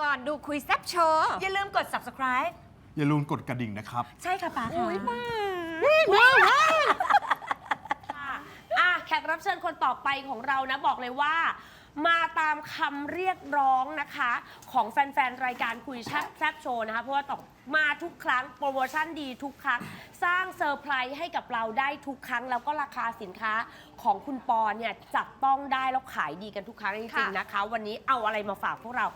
ก่อนดูคุยแซบโชว์อย่าลืมกด subscribe อย่าลืมกดกระดิ่งนะครับ ใช่ค่ะป๋าค่ะค่ะ อะแขกรับเชิญคนต่อไปของเรานะบอกเลยว่า มาตามคำเรียกร้องนะคะ ของแฟน ๆ รายการคุยแซ่บแซบโชว์นะคะ เพราะว่าต้องมาทุกครั้ง โปรโมชั่นดีทุกครั้ง สร้างเซอร์ไพรส์ให้กับเราได้ทุกครั้ง แล้วก็ราคาสินค้าของคุณปอเนี่ยจับต้องได้แล้วขายดีกันทุกครั้งจริงๆนะคะ วันนี้เอาอะไรมาฝากพวกเรา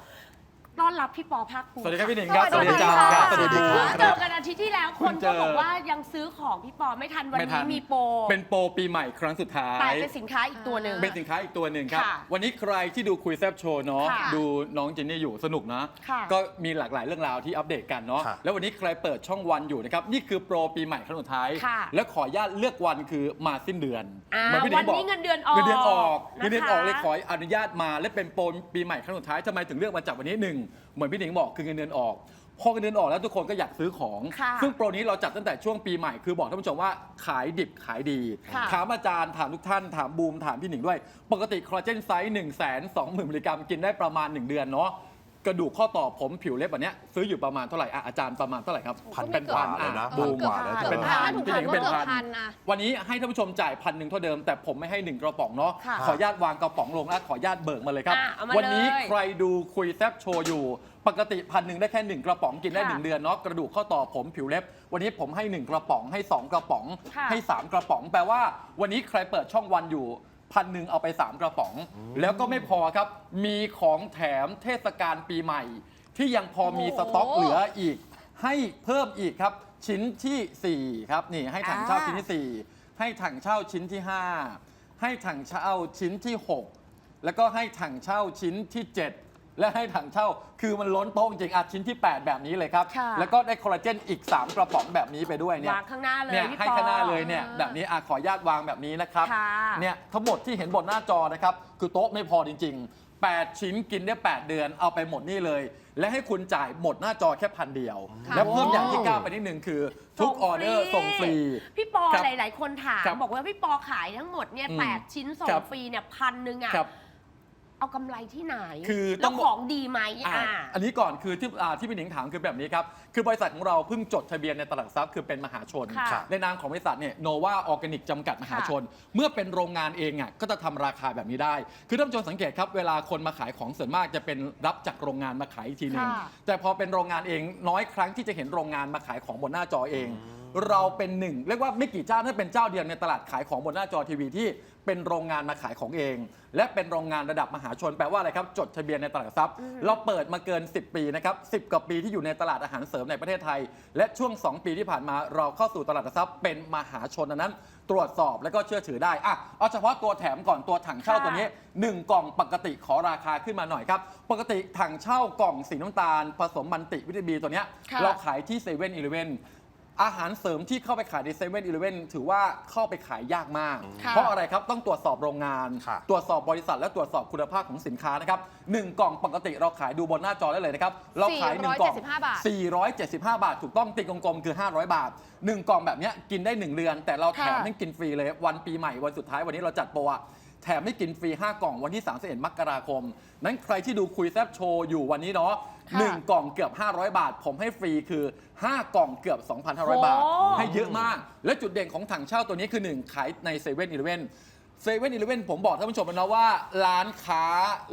ต้อนรับพี่ปอภาคภูมิสวัสดีครับพี่หนิงครับสวัสดีค่ะครับ สวัสดีค่ะคเจรัอบกันอาทิตย์ที่แล้วคนเจก็อบอกว่ายังซื้อของพี่ปอไม่ทันวันไม่ทันี้น มีโปรเป็นโปรปีใหม่ครั้งสุดท้าย แต่เป็นสินค้าอีกตัวหนึ่ง เป็นสินค้าอีกตัวหนึ่งครับ ค่ะวันนี้ใครที่ดูคุยแซบโชว์เนาะค่ะดูน้องเจนนี่อยู่สนุกนะ ค่ะก็มีหลากหลายเรื่องราวที่อัปเดตกันเนาะค่ะ แล้ววันนี้ใครเปิดช่องวันอยู่นะครับนี่คือโปรปีใหม่ครั้งสุดท้าย ค่ะและขออนุญาตเลือกวันคือมาสิ้นเดือนอ่าเหมือนพี่หนิวังนบอกนี้เงินเดือนออกเงินเดือนออกนะคะ เงินเดือนออกเลยขออนุญาตมาและเป็นโปรปีใหม่ครั้งสุดท้ายทำไมถึงเลือกมาจากวันนี้หนึ่งเหมือนพี่หนิงบอกคือเงินเดือนออก พอเงินเดือนออกแล้วทุกคนก็อยากซื้อของ ค่ะ ซึ่งโปรนี้เราจัดตั้งแต่ช่วงปีใหม่คือบอกท่านผู้ชมว่าขายดิบขายดี ค่ะถามอาจารย์ถามทุกท่านถามบูมถามพี่หนิงด้วย ปกติคอลลาเจนไซส์1นึ่งแสนสองหมื่นมิลลิกรัมกินได้ประมาณ 1 เดือนเนาะ กระดูกข้อต่อผมผิวเล็บแบบเนี้ยซื้ออยู่ประมาณเท่าไหร่อะอาจารย์ประมาณเท่าไหร่ครับ พันเป็นพันกว่าเลยนะอะบูมพันกว่าแล้วเกือบเป็นพัพันนถูกพี่หนิงเป็นเกือบพันพันนะวันนี้ให้ท่านผู้ชมจ่ายพันหนึ่งเท่าเดิม แต่ผมไม่ให้หนึ่งกระป๋องเนาะค่ะขออนุญาตวางกระป๋องลงแล้วขออนุญาตเบิกมาเลยครับ อะเอามาวันี้เลยใครดูคุยแซบโชว์อยู่ ปกติพันหนึ่งได้แค่หนึ่งกระป๋องกินได้ค่ะหนึ่งเดือนเนาะกระดูกข้อต่อผมผิวเล็บ วันนี้ผมให้หนึ่งกระป๋องให้สองกระป๋อง ค่ะ ให้สามกระป๋องแปลว่า วันนี้ใครเปิดช่องวันอยู่ พันหนึ่งเอาไปสามกระป๋อง แล้วก็ไม่พอครับ มีของแถมเทศกาลปีใหม่ ที่ยังพอมีสต็อกเหลืออีก ให้เพิ่มอีกครับ ชิ้นทีสี่4 ครับนี่ให้ถังเช่าอ่าชิ้นที่ 4 ให้ถังเช่าชิ้นที่ 5 ให้ถังเช่าชิ้นที่ 6 แล้วก็ให้ถังเช่าชิ้นที่ 7 และให้ถังเช่าคือมันล้นโต๊ะจริงๆอะชิ้นที่ 8 แบบนี้เลยครับ ค่ะ แล้วก็ได้คอลลาเจนอีก 3 กระป๋องแบบนี้ไปด้วยเนี่ยวางข้างหน้าเลยเนี่ยพี่ให้ปอ ข้างหน้าเลยเนี่ยแบบนี้อะขออนุญาตวางแบบนี้นะครับค่ะ เนี่ยทั้งหมดที่เห็นบนหน้าจอนะครับคือโต๊ะไม่พอจริง ๆ 8 ชิ้นกินได้ 8 เดือนเอาไปหมดนี่เลย และให้คุณจ่ายหมดหน้าจอแค่พันเดียว ค่ะและเพิ่มอย่างที่ก้าวไปนิดนึงคือ ทุกออเดอร์ส่งฟรี พี่ปอครับหลาย ๆ คนถาม ครับบอกว่าพี่ปอขายทั้งหมดเนี่ยอืมแปดชิ้นส่งครับฟรีเนี่ยพันหนึ่งอะครับ เอากำไรที่ไหนคือต้แล้อวง ของดีไหมอะ อะอันนี้ก่อนคือที่อ่าที่พี่หนิงถามคือแบบนี้ครับ คือบริษัทของเราเพิ่งจดทะเบียนในตลาดหลักทรัพย์คือเป็นมหาชน ค่ะ ในนามของบริษัทเนี่ยโนวาออร์แกนิกจำกัดมหาชน เมื่อเป็นโรงงานเองอะก็จะทำราคาแบบนี้ได้ คือท่านผู้ชมสังเกตครับ เวลาคนมาขายของส่วนมากจะเป็นรับจากโรงงานมาขายอีกทีหนึง ค่ะ แต่พอเป็นโรงงานเองน้อยครั้งที่จะเห็นโรงงานมาขายของบนหน้าจอเอง เราเป็นหนึ่งเรียกว่าไม่กี่เจ้าถ้าเป็นเจ้าเดียวในตลาดขายของบนหน้าจอทีวีที่ เป็นโรงงานมาขายของเอง และเป็นโรงงานระดับมหาชนแปลว่าอะไรครับ จดทะเบียนในตลาดหลักทรัพย์ เราเปิดมาเกิน 10 ปีนะครับ10 กว่าปีที่อยู่ในตลาดอาหารเสริมในประเทศไทย และช่วง 2 ปีที่ผ่านมาเราเข้าสู่ตลาดหลักทรัพย์เป็นมหาชนดังนั้น ตรวจสอบแล้วก็เชื่อถือได้อะเอาเฉพาะตัวแถมก่อนตัวถังเช่าค่ะตัวนี้ 1 กล่องปกติขอราคาขึ้นมาหน่อยครับปกติถังเช่ากล่องสีน้ำตาล ผสมมันติวิตามินตัวเนี้ยค่ะ เราขายที่เซเว่นอีเลเวน อาหารเสริมที่เข้าไปขายในเซเว่นอีเลเวนถือว่าเข้าไปขายยากมาก ค่ะเพราะอะไรครับต้องตรวจสอบโรงงาน ค่ะ ตรวจสอบบริษัทและตรวจสอบคุณภาพของสินค้านะครับหนึ่งกล่องปกติเราขายดูบนหน้าจอได้เลยนะครับเราขายหนึ่งกล่อง 475บาท 475 บาท ถูกต้องตีกลมๆคือ 500 บาท 1 กล่องแบบเนี้ยกินได้ 1 เดือน แต่เราแถมค่ะ ให้กินฟรีเลยวันปีใหม่วันสุดท้ายวันนี้เราจัดโปรอะ แถมให้กินฟรี 5 กล่องวันที่ 31 มกราคม นั้นใครที่ดูคุยแซบโชว์อยู่วันนี้เนาะค่ะหนึ่งกล่องเกือบ 500 บาท ผมให้ฟรีคือ 5 กล่องเกือบ 2,500 บาท โอ้ ให้เยอะมาก และจุดเด่นของถังเช่าตัวนี้คือ 1 ขายในเซเว่นอีเลเวนเซเว่นอีเลเวนผมบอกท่านผู้ชมนะว่า ร้านค้า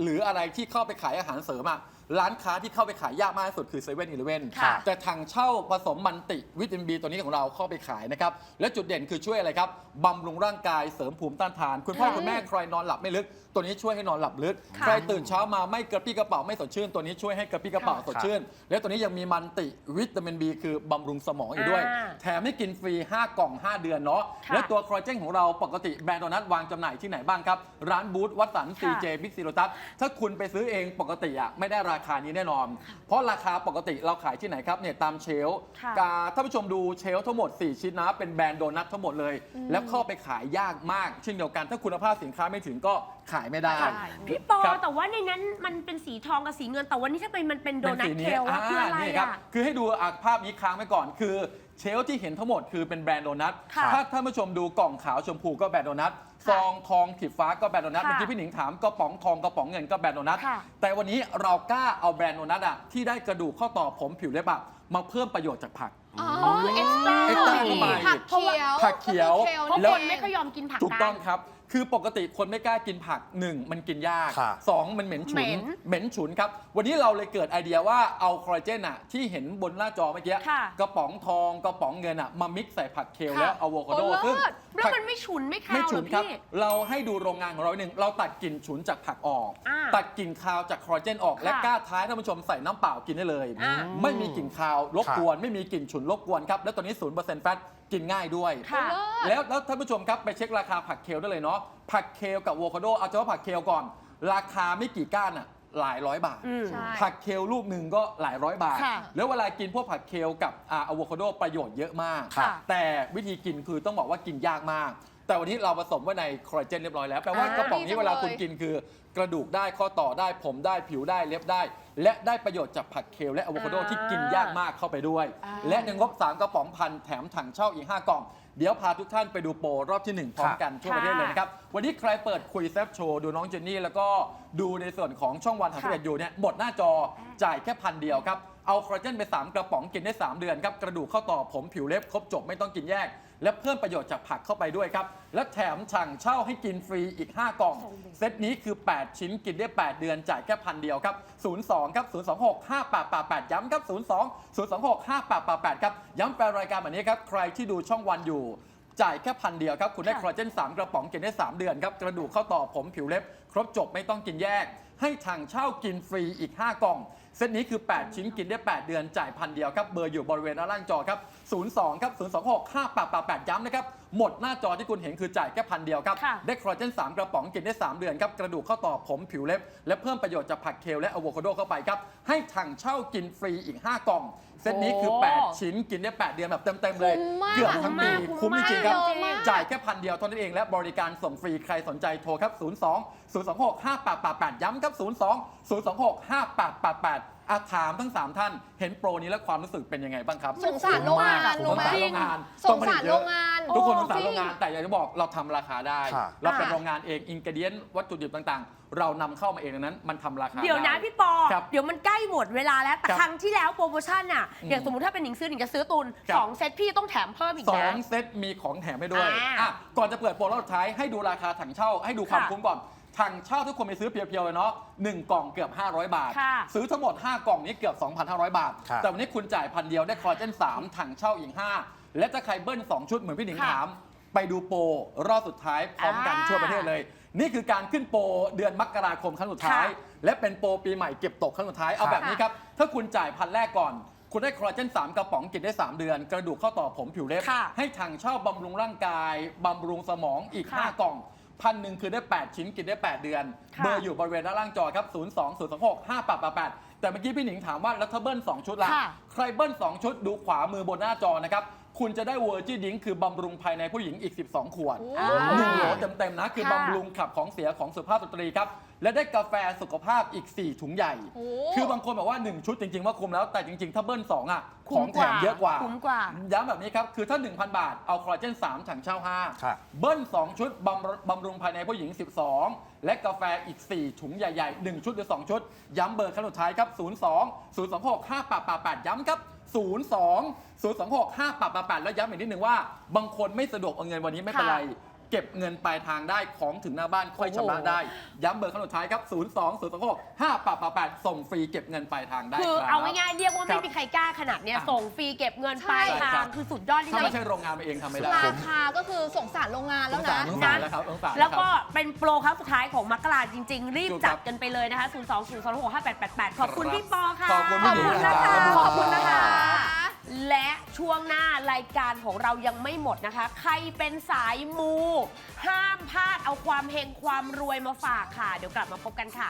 หรืออะไรที่เข้าไปขายอาหารเสริมอะ ร้านค้าที่เข้าไปขายยากมากที่สุดคือเซเว่นอีเลเวนค่ะแต่ถังเช่าผสมมันติวิตามินบีตัวนี้ของเราเข้าไปขายนะครับ และจุดเด่นคือช่วยอะไรครับบำรุงร่างกายเสริมภูมิต้านทาน คุณพ่อค่ะคุณแม่ใครนอนหลับไม่ลึก ตัวนี้ช่วยให้นอนหลับลึก ค่ะ ใครตื่นเช้ามาไม่กระปี้กระเป๋าไม่สดชื่น ตัวนี้ช่วยให้กระปี้กระเป๋าสดชื่น และตัวนี้ยังมีมันติวิตามินบีคือบำรุงสมองอยู่ด้วย อ่า แถมให้กินฟรี 5 กล่อง 5 เดือนเนาะ ค่ะและตัวคอลลาเจนของเราปกติแบรนด์โดนัทวางจำหน่ายที่ไหนบ้างครับ ร้านบูธวัดสัน ค่ะซีเจบิ๊กซีโรตัสถ้าคุณไปซื้อเองปกติอะไม่ได้ราคานี้แน่นอน เพราะราคาปกติเราขายที่ไหนครับเนี่ยตามเชลฟ์ค่ะกาท่านผู้ชมดูเชลฟ์ทั้งหมด 4 ชิ้นนะเป็นแบรนด์โดนัททั้งหมดเลยแล้วเข้าไปขายยากมากเช่นเดียวกัน ถ้าคุณภาพสินค้าไม่ถึงก็ขายไม่ได้ใช่พี่ปอครับ แต่ว่าในนั้นมันเป็นสีทองกับสีเงิน แต่วันนี้ถ้าเป็นมันเป็นโดนัทป็เทลอะคืออะไรนี่ครับอะ คือให้ดูอะภาพนี้ค้างไว้ก่อน คือเชลฟ์ที่เห็นทั้งหมดคือเป็นแบรนด์โดนัท ค่ะถ้าท่านผู้ชมดูกล่องขาวชมพูก็แบรนด์โดนัท ซองทองขีดฟ้าก็แบรนด์โดนัทค่ะเมื่อกี้พี่หนิงถามกระป๋องทองกระป๋องเงินก็แบรนด์โดนัทค่ะแต่วันนี้เรากล้าเอาแบรนด์โดนัทอะที่ได้กระดูกข้อต่อผมผิวเล็บอะมาเพิ่มประโยชน์จากผัก อ๋อเอ็กซ์ตร้าเอ็กซ์ตร้าเข้าไปผักเขียวผักเขียวเพราะแล้วคนไม่ค่อยยอมกินผักถูกกันต้องครับ คือปกติคนไม่กล้ากินผักหนึ่งมันกินยากค่ะ สองมันเหม็นฉุเหม็นนเหม็นฉุนครับ วันนี้เราเลยเกิดไอเดียว่าเอาคอลลาเจนอะที่เห็นบนหน้าจอเมื่อกี้ค่ะกระป๋องทองกระป๋องเงินอะมามิกซ์ใส่ผักเคลค่ะและอะโวคาโดโอ้เลิศซึ่งแล้วผัก มันไม่ฉุนไม่คาวไม่เหรฉุอนครับ พี่ เราให้ดูโรงงานของเราหนึ่ง เราตัดกลิ่นฉุนจากผักออก อ่าตัดกลิ่นคาวจากคอลลาเจนออกและค่ะกล้าท้ายท่านผู้ชมใส่น้ำเปล่ากินได้เลย อ่า ไม่มีกลิ่นคาวรบกวน ไม่มีกลิ่นฉุนรบกวนครับ และตัวนี้ศูนย์เปอร์เซ็นต์แฟต กินง่ายด้วย ค่ะ เลิศ แล้วแล้วท่านผู้ชมครับไปเช็คราคาผักเคลได้เลยเนาะผักเคลกับอะโวคาโดเอาเฉพาะผักเคลก่อน ราคาไม่กี่ก้านอะหลายร้อยบาท อืม ใช่ ผักเคลลูกหนึ่งก็หลายร้อยบาท ค่ะแล้วเวลากินพวกผักเคลกับอะโวคาโดประโยชน์เยอะมาก ค่ะแต่วิธีกินคือต้องบอกว่ากินยากมาก แต่วันนี้เราผสมไว้ในคอลลาเจนเรียบร้อยแล้วแปลว่าอ่ากระป๋องดีนี้จังเวลาเลยคุณกินคือ กระดูกได้ข้อต่อได้ผมได้ผิวได้เล็บได้ และได้ประโยชน์จากผักเคลและอะโวคาโดอ่าที่กินยากมากเข้าไปด้วย อ่า และในงบ 3 กระป๋องพันแถมถังเช่าอีก 5 กล่อง เดี๋ยวพาทุกท่านไปดูโปรรอบที่1 พร้อมกันทั่วประเทศเลยนะครับ วันนี้ใครเปิดคุยแซฟโชว์ดูน้องเจนนี่ แล้วก็ดูในส่วนของช่องวันทางค่ะ เอ็ดอยู่เนี่ยหมดหน้าจอจ่ายแค่พันเดียวครับ เอาคอลลาเจนไป 3 กระป๋องกินได้ 3 เดือนครับ กระดูกเข้าต่อผมผิวเล็บครบจบไม่ต้องกินแยก และเพิ่มประโยชน์จากผักเข้าไปด้วยครับ และแถมสั่งเช่าให้กินฟรีอีก 5 กล่อง เซตนี้คือ 8 ชิ้นกินได้ 8 เดือนจ่ายแค่พันเดียวครับ 02 ครับ 026 5888 ย้ำครับ 02 026 5888 ครับ ย้ำแปลรายการแบบนี้ครับ ใครที่ดูช่องวันอยู่จ่ายแค่พันเดียวครับ คุณได้คอลลาเจน 3 กระป๋องกินได้ 3 เดือนครับ กระดูกเข้าต่อผมผิวเล็บ ครบจบไม่ต้องกินแยก ให้ทางเช่ากินฟรีอีก 5 กล่อง เซตนี้คือ 8 ชิ้นกินได้ 8 เดือนจ่ายพันเดียวครับ เบอร์อยู่บริเวณด้านล่างจอครับ 02 ครับ 026 5888 ย้ำนะครับ หมดหน้าจอที่คุณเห็นคือจ่ายแค่พันเดียวครับ ค่ะ ได้คอลลาเจน 3 กระป๋องกินได้ 3 เดือนครับ กระดูกเข้าต่อผมผิวเล็บ และเพิ่มประโยชน์จากผักเคลและอะโวคาโดเข้าไปครับ ให้ถังเช่ากินฟรีอีก 5 กล่อง เซตนี้คือโอ้8ชิ้นกินได้ 8 เดือนแบบเต็มๆเลย คุ้มมากเกือบทั้งปีคุ้คุ้มมจมากริงๆครับ เยอะมาก จ่ายแค่พันเดียวเท่านั้นเองและบริการส่งฟรีใครสนใจโทรครับ 02 026 5888 ย้ำครับ 02 026 5888 อาถามทั้ง 3 ท่าน เห็นโปรนี้แล้วความรู้สึกเป็นยังไงบ้างครับสงสารโรงงานสรู้งไหมสารโรงงานสงสารโรงงาน ทุกคนสโอ้งสารโรงงานจริแต่อยากจะบอกเราทำราคาได้ ค่ะ เราเป็นค่ะโรงงานเองอินก e เดียนวัตถุดิบต่างๆ เรานำเข้ามาเองดังนั้น มันทำราคาเดี๋ยวนะไพี่ปอ ครับเดี๋ยวมันใกล้หมดเวลาแล้ว แต่ครับครั้งที่แล้วโปรโมชั่นน่ะ อืมอย่างสมมติถ้าเป็นหนิงซื้อหนิงจะซื้อตุนครับ สองเซตพี่ต้องแถมเพิ่มอีกสอนะ งเซตมีของแถมให้ด้วยอ่าอะก่อนจะเปิดโปรรอบสุดท้ายให้ดูราคาถังเช่าให้ดูความค่ะคุ้มก่อน ถังเช่าทุกคนไปซื้อเพียวๆเลยเนาะหนึ่งกล่องเกือบ 500 บาท ค่ะ ซื้อทั้งหมด 5 กล่องนี้เกือบ 2,500 บาท ครับ แต่วันนี้คุณจ่ายพันเดียวได้คอลลาเจน3ถังเช่าอีก 5 และถ้าใครเบิ้ล 2 ชุดเหมือนพี่หนิงค่ะถาม ไปดูโปรรอบสุดท้ายพร้อมกันอ่าทั่วประเทศเลย นี่คือการขึ้นโปรเดือนมกราคมครั้งสุดท้าย ค่ะและเป็นโปรปีใหม่เก็บตกครั้งสุดท้ายเอาค่ะแบบนี้ครับถ้าคุณจ่ายพันแรกก่อน คุณได้คอลลาเจน3กระป๋องกินได้ 3 เดือน กระดูกเข้าต่อผมผิวเล็บ ค่ะให้ทางเช่าบำรุงร่างกายบำรุงสมองอีก ค่ะ 5 กล่อง พันหนึ่งคือได้ 8 ชิ้นกินได้ 8 เดือน ค่ะ เบอร์อยู่บริเวณด้านล่างจอครับ 0 2 0 2 6 5 8 8 8 แต่เมื่อกี้พี่หนิงถามว่าแล้วถ้าเบิ้ล2ชุดละค่ะ ใครเบิ้ล2ชุดดูขวามือบนหน้าจอนะครับ คุณจะได้เวอร์จิดิงคือบำรุงภายในผู้หญิงอีก 12 ขวดโอ้หนึ่งโหลเต็มๆนะ คือค่ะบำรุงขับของเสียของสุภาพสตรีครับ และได้กาแฟสุขภาพอีก 4 ถุงใหญ่ โอ้ คือบางคนบอกว่า 1 ชุดจริง ๆ ว่าคุ้มแล้วแต่จริง ๆ ถ้าเบิ้ล2อะขคุ้อมงกแถว่ามเยอะกว่า คุ้มกว่า ย้ำแบบนี้ครับ คือถ้า 1,000 บาท เอาคอลลาเจน 3 ถังเช่าค่ะ5เบิ้ล 2 ชุดบำบำรุงภายในผู้หญิง 12 และกาแฟอีก 4 ถุงใหญ่ๆ 1 ชุดหรือ 2 ชุด ย้ำเบอร์ขั้นสุดท้ายครับ 02 026 5888 ย้ำครับ 02 026 5888แล้วย้ำอีกนิดนึงว่า บางคนไม่สะดวกเอาเงินวันนี้ไม่เป็นไร เก็บเงินปลายทางได้ของถึงหน้าบ้านค่อยชำระได้ ย้ำเบอร์ขั้นสุดท้ายครับ 02 026 5888ส่งฟรีเก็บเงินปลายทางได้คือครับ เอาง่ายๆเรียกว่าครัไม่บมีใครกล้าขนาดเนี้ยอะส่งฟรีเก็บเงินใช่ปลายครัทางบ คือสุดยอดที่ถ้าสุไม่ดใช่โรงงานมาเองทำไม่ได้ราคาก็คือสงสารโรงงานแล้วนะ สงสารแล้วครับสงสารแล้วครับก็เป็นโปรครั้งสุดท้ายของมักกะลาจริง ๆ รีบถูกคจัรัดบกันไปเลยนะคะ 0 2 0 2 6 5 8 8 8 ขอบคุณครับพี่ปอค่ะ ขอบคุณพี่หนิงนะคะครับขอบคุณนะคะ และช่วงหน้ารายการของเรายังไม่หมดนะคะ ใครเป็นสายมู ห้ามพลาดเอาความเฮงความรวยมาฝากค่ะ เดี๋ยวกลับมาพบกันค่ะ